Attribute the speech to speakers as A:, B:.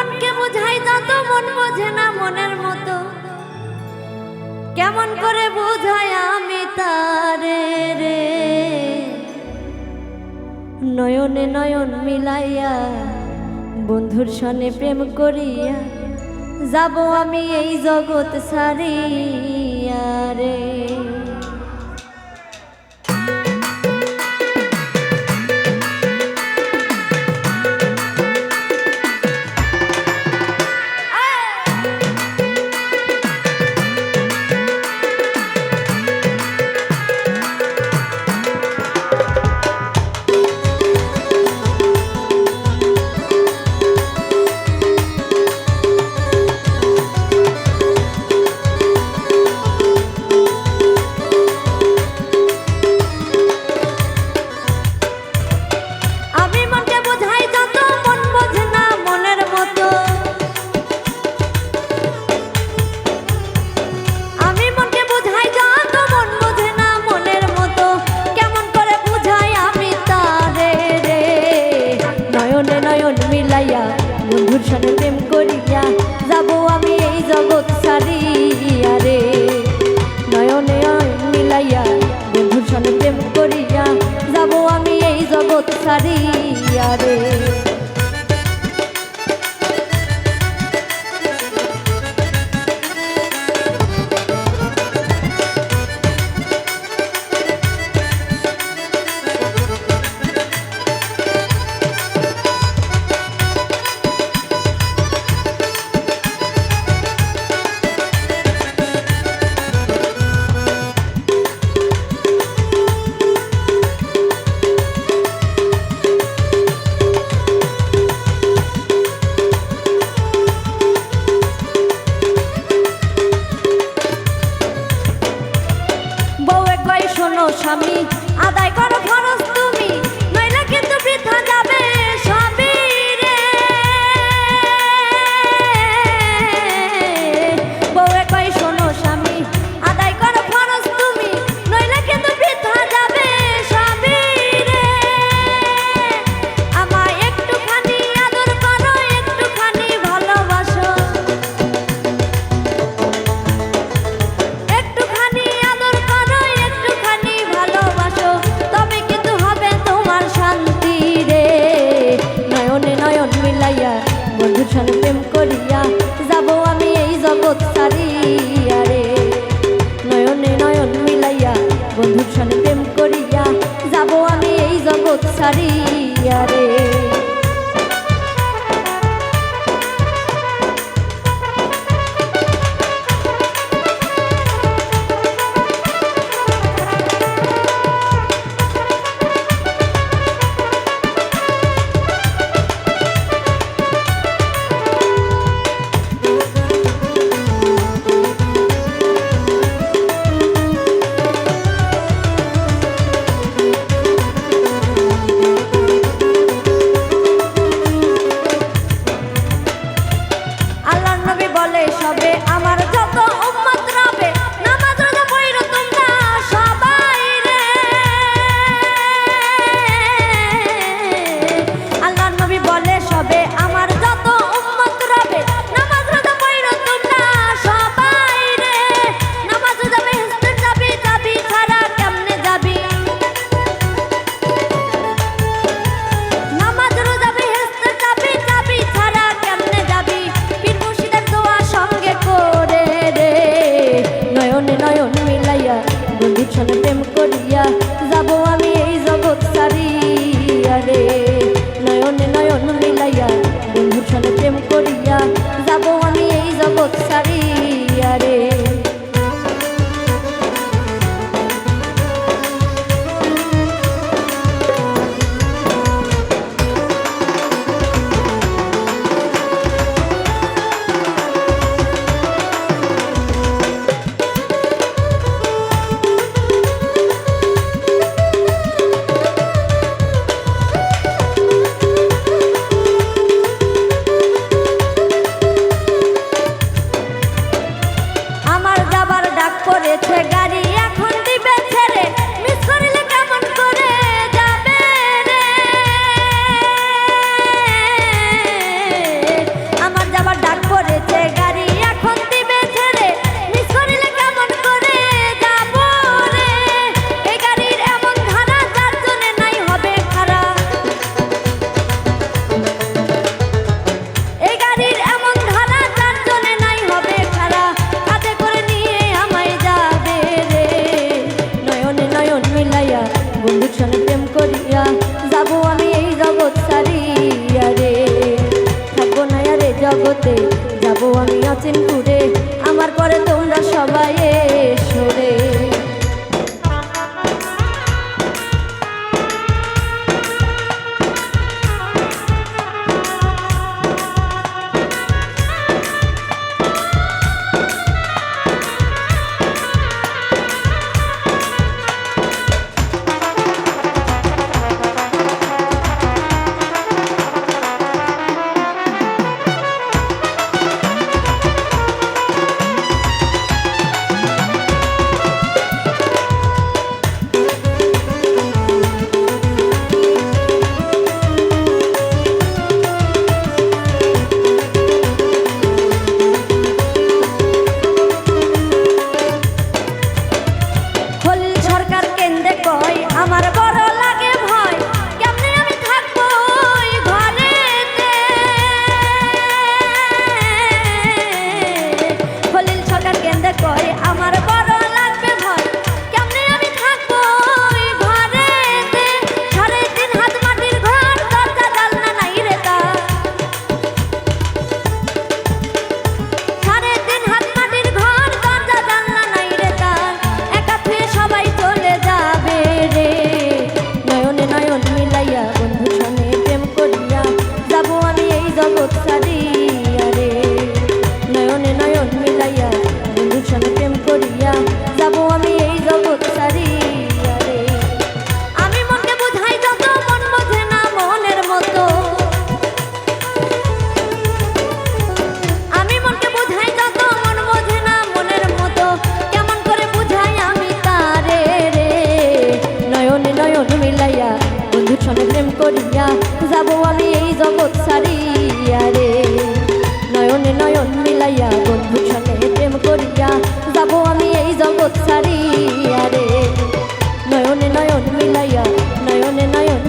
A: মনকে বোঝাই যত মন বোঝে না মনের মতো। কেমন করে বোঝাই আমি তারে রে? নয়নে নয়ন মিলাইয়া বন্ধুর সনে প্রেম করিয়া যাব আমি এই জগৎ সারিয়া রে। জগৎ সারিয়া রে। সারিয়া রে। করিয়া যাব আমি এই জগৎ ছাড়িয়া রে। নয়নে নয়ন মিলাইয়া বন্ধুর সঙ্গে প্রেম করিয়া যাব আমি এই জগৎ ছাড়িয়া রে। নয়নে নয়ন মিলাইয়া, নয়নে নয়ন